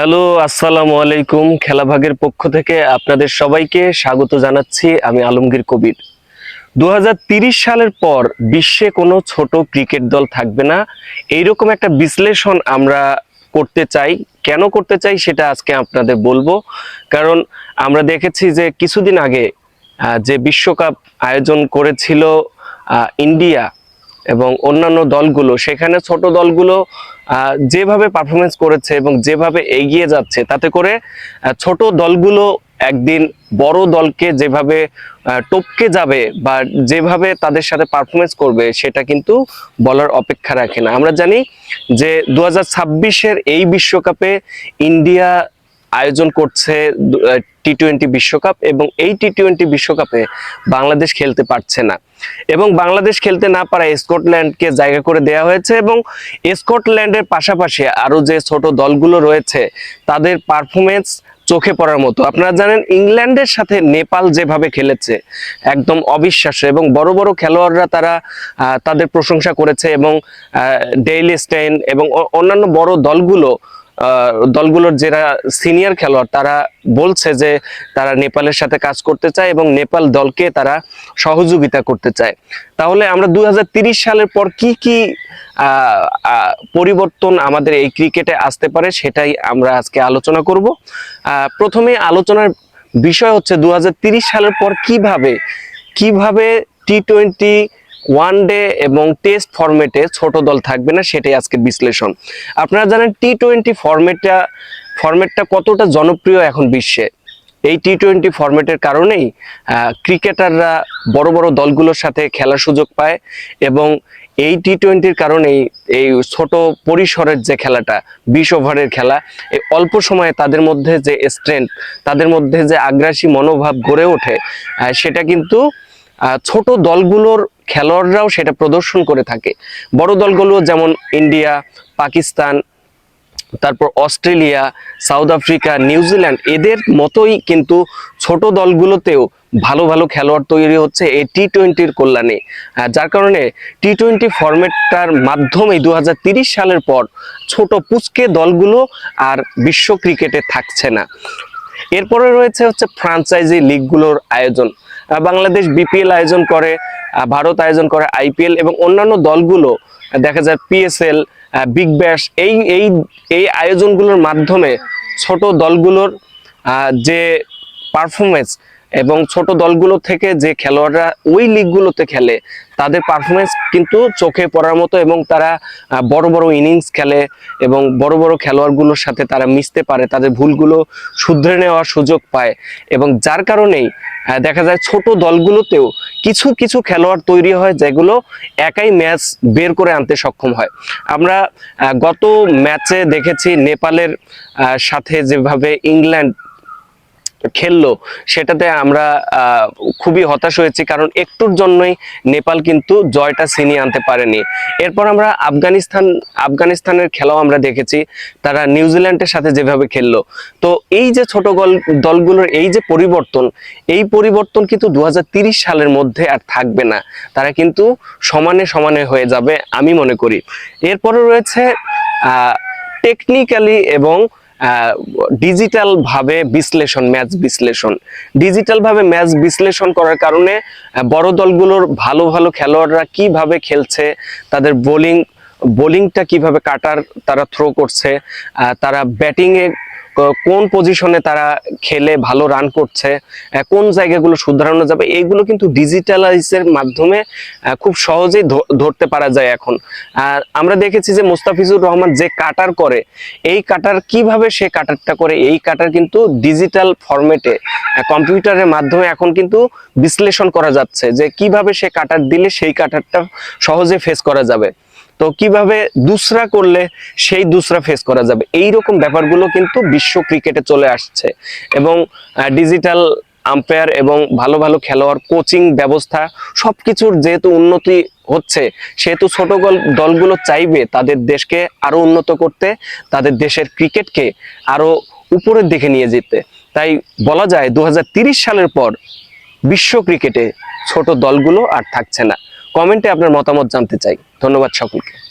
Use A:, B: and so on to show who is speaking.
A: Hello, আসসালামু আলাইকুম খেলাভাগের পক্ষ থেকে আপনাদের সবাইকে স্বাগত জানাচ্ছি আমি আলমগীর কবির। দু সালের পর বিশ্বে কোনো ছোট ক্রিকেট দল থাকবে না। এইরকম একটা বিশ্লেষণ আমরা করতে চাই। কেন করতে চাই সেটা আজকে আপনাদের বলব। কারণ আমরা দেখেছি যে কিছুদিন আগে যে বিশ্বকাপ আয়োজন করেছিল ইন্ডিয়া এবং অন্যান্য দলগুলো, সেখানে ছোট দলগুলো যেভাবে পারফরমেন্স করেছে এবং যেভাবে এগিয়ে যাচ্ছে, তাতে করে ছোট দলগুলো একদিন বড় দলকে যেভাবে টপকে যাবে বা যেভাবে তাদের সাথে পারফরমেন্স করবে, সেটা কিন্তু বলার অপেক্ষা রাখে না। আমরা জানি যে দু হাজার এই বিশ্বকাপে ইন্ডিয়া আয়োজন করছে টি টোয়েন্টি বিশ্বকাপ এবং এই টি টোয়েন্টি বিশ্বকাপে বাংলাদেশ খেলতে পারছে না। এবং বাংলাদেশ খেলতে না পারায় স্কটল্যান্ডকে জায়গা করে দেওয়া হয়েছে এবং স্কটল্যান্ডের পাশাপাশি আরও যে ছোট দলগুলো রয়েছে, তাদের পারফরমেন্স চোখে পড়ার মতো। আপনারা জানেন, ইংল্যান্ডের সাথে নেপাল যেভাবে খেলেছে, একদম অবিশ্বাস্য এবং বড় বড় খেলোয়াড়রা তারা তাদের প্রশংসা করেছে এবং ডেইলি স্টেন এবং অন্যান্য বড় দলগুলো দলগুলোর যারা সিনিয়র খেলোয়াড়, তারা বলছে যে তারা নেপালের সাথে কাজ করতে চায় এবং নেপাল দলকে তারা সহযোগিতা করতে চায়। তাহলে আমরা দুই সালের পর কি কি পরিবর্তন আমাদের এই ক্রিকেটে আসতে পারে সেটাই আমরা আজকে আলোচনা করব। প্রথমে আলোচনার বিষয় হচ্ছে দু সালের পর কীভাবে কীভাবে টি টোয়েন্টি ওয়ান ডে এবং টেস্ট ফরম্যাটে ছোট দল থাকবে না, সেটাই আজকে বিশ্লেষণ। আপনারা জানেন টি টোয়েন্টি ফরম্যাটটা ফরম্যাটটা কতটা জনপ্রিয় এখন বিশ্বে। এই টি টোয়েন্টি ফরম্যাটের কারণেই ক্রিকেটাররা বড় বড় দলগুলোর সাথে খেলার সুযোগ পায় এবং এই টি টোয়েন্টির কারণেই এই ছোট পরিসরের যে খেলাটা, বিশ ওভারের খেলা, এই অল্প সময়ে তাদের মধ্যে যে স্ট্রেংথ তাদের মধ্যে যে আগ্রাসী মনোভাব গড়ে ওঠে সেটা কিন্তু ছোট দলগুলোর খেলোয়াড়রাও সেটা প্রদর্শন করে থাকে। বড় দলগুলো যেমন ইন্ডিয়া, পাকিস্তান, তারপর অস্ট্রেলিয়া, সাউথ আফ্রিকা, নিউজিল্যান্ড, এদের মতোই কিন্তু ছোট দলগুলোতেও ভালো ভালো খেলোয়াড় তৈরি হচ্ছে এই টি টোয়েন্টির কল্যাণে যার কারণে টি টোয়েন্টি ফরম্যাটটার মাধ্যমে দু সালের পর ছোট পুচকে দলগুলো আর বিশ্ব ক্রিকেটে থাকছে না। এরপরে রয়েছে হচ্ছে ফ্রাঞ্চাইজি লিগগুলোর আয়োজন। বাংলাদেশ বিপিএল আয়োজন করে ভারত আয়োজন করে আইপিএল এবং অন্যান্য দলগুলো দেখা যায় পিএসএল বিগ ব্যাশ এই এই এই আয়োজনগুলোর মাধ্যমে ছোট দলগুলোর যে পারফরমেন্স এবং ছোট দলগুলো থেকে যে খেলোয়াড়রা ওই লিগগুলোতে খেলে, তাদের পারফরমেন্স কিন্তু চোখে পড়ার মতো এবং তারা বড় বড় ইনিংস খেলে এবং বড় বড় খেলোয়াড়গুলোর সাথে তারা মিশতে পারে, তাদের ভুলগুলো শুধরে নেওয়ার সুযোগ পায় এবং যার কারণেই দেখা যায় ছোট দলগুলোতেও কিছু কিছু খেলোয়াড় তৈরি হয় যেগুলো একাই ম্যাচ বের করে আনতে সক্ষম হয়। আমরা গত ম্যাচে দেখেছি নেপালের সাথে যেভাবে ইংল্যান্ড খেললো, সেটাতে আমরা খুবই হতাশ হয়েছি কারণ একটুর জন্যই নেপাল কিন্তু জয়টা ছিনিয়ে আনতে পারেনি। এরপর আমরা আফগানিস্তান, আফগানিস্তানের খেলাও আমরা দেখেছি, তারা নিউজিল্যান্ডের সাথে যেভাবে খেললো। তো এই যে ছোট গল, দলগুলোর এই যে পরিবর্তন, এই পরিবর্তন কিন্তু দু সালের মধ্যে আর থাকবে না। তারা কিন্তু সমানে সমানে হয়ে যাবে, আমি মনে করি। এরপরে রয়েছে টেকনিক্যালি এবং ডিজিটাল ভাবে বিশ্লেষণ ম্যাচ বিশ্লেষণ। ডিজিটাল ভাবে ম্যাচ বিশ্লেষণ করার কারণে বড় দলগুলোর ভালো ভালো খেলোয়াড়রা কীভাবে খেলছে, তাদের বোলিং বোলিংটা কীভাবে কাটার, তারা থ্রো করছে তারা ব্যাটিংয়ে কোন পজিশনে তারা খেলে, ভালো রান করছে কোন জায়গাগুলো শুধরানো যাবে, এইগুলো কিন্তু ডিজিটালাইজের মাধ্যমে খুব সহজেই ধরতে পারা যায় এখন। আর আমরা দেখেছি যে মোস্তাফিজুর রহমান যে কাটার করে, এই কাটার কীভাবে সে কাটারটা করে, এই কাটার কিন্তু ডিজিটাল ফরম্যাটে কম্পিউটারের মাধ্যমে এখন কিন্তু বিশ্লেষণ করা যাচ্ছে যে কীভাবে সে কাটার দিলে সেই কাটারটা সহজে ফেস করা যাবে। তো কীভাবে দুসরা করলে সেই দুসরা ফেস করা যাবে? এই রকম ব্যাপারগুলো কিন্তু বিশ্ব ক্রিকেটে চলে আসছে। এবং ডিজিটাল আম্পায়ার এবং ভালো ভালো খেলোয়াড় কোচিং ব্যবস্থা সবকিছুর যেহেতু উন্নতি হচ্ছে, সেহেতু ছোট গল- দলগুলো চাইবে তাদের দেশকে আরও উন্নত করতে, তাদের দেশের ক্রিকেটকে আরও উপরের দিকে নিয়ে যেতে। তাই বলা যায় দু সালের পর বিশ্ব ক্রিকেটে ছোট দলগুলো আর থাকছে না। কমেন্টে আপনার মতামত জানতে চাই। ধন্যবাদ সকলকে।